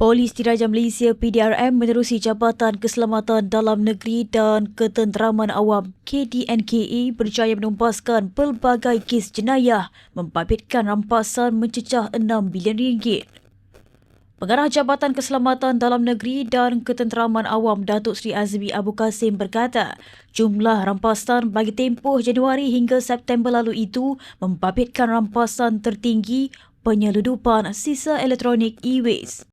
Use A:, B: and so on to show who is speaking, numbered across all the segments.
A: Polis Diraja Malaysia PDRM menerusi Jabatan Keselamatan Dalam Negeri dan Ketenteraman Awam KDNKE berjaya menumpaskan pelbagai kes jenayah membabitkan rampasan mencecah 6 bilion ringgit. Pengarah Jabatan Keselamatan Dalam Negeri dan Ketenteraman Awam Datuk Seri Azmi Abu Kasim berkata, jumlah rampasan bagi tempoh Januari hingga September lalu itu membabitkan rampasan tertinggi penyeludupan sisa elektronik e-waste.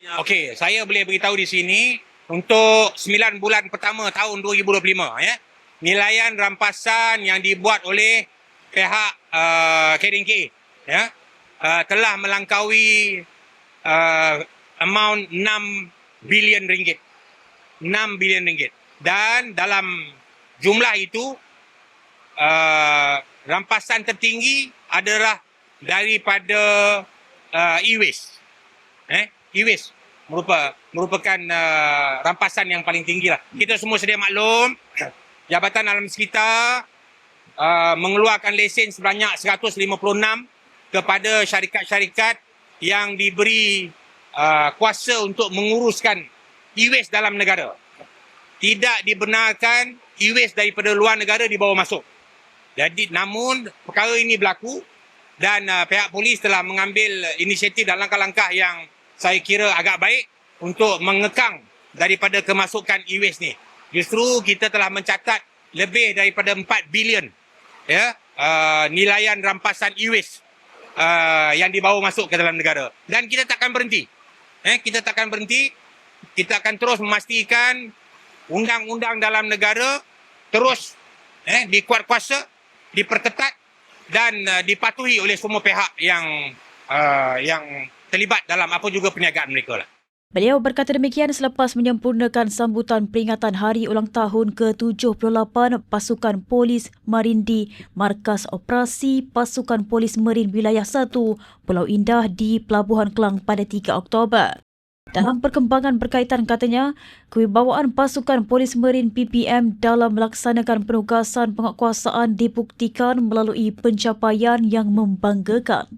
B: Okey, saya boleh beritahu di sini untuk 9 bulan pertama tahun 2025 ya. Nilaian rampasan yang dibuat oleh pihak uh, KDNK ya uh, telah melangkaui uh, amount 6 bilion ringgit. 6 bilion ringgit. Dan dalam jumlah itu uh, rampasan tertinggi adalah daripada uh, e-waste. Eh? E-waste merupakan merupakan uh, rampasan yang paling tinggi lah. Kita semua sedia maklum, Jabatan Alam Sekitar uh, mengeluarkan lesen sebanyak 156 kepada syarikat-syarikat yang diberi uh, kuasa untuk menguruskan e-waste dalam negara. Tidak dibenarkan e-waste daripada luar negara dibawa masuk. Jadi namun perkara ini berlaku dan uh, pihak polis telah mengambil inisiatif dan langkah-langkah yang saya kira agak baik untuk mengekang daripada kemasukan e-waste ni. Justru kita telah mencatat lebih daripada 4 bilion ya uh, nilaian rampasan e-waste uh, yang dibawa masuk ke dalam negara. Dan kita takkan berhenti. Eh, kita takkan berhenti. Kita akan terus memastikan undang-undang dalam negara terus eh, dikuat kuasa, diperketat dan uh, dipatuhi oleh semua pihak yang uh, yang terlibat dalam apa juga perniagaan mereka lah.
A: Beliau berkata demikian selepas menyempurnakan sambutan peringatan Hari Ulang Tahun ke-78 Pasukan Polis Marindi Markas Operasi Pasukan Polis Marin Wilayah 1 Pulau Indah di Pelabuhan Kelang pada 3 Oktober. Dalam perkembangan berkaitan katanya, kewibawaan pasukan polis marin PPM dalam melaksanakan penugasan penguasaan dibuktikan melalui pencapaian yang membanggakan.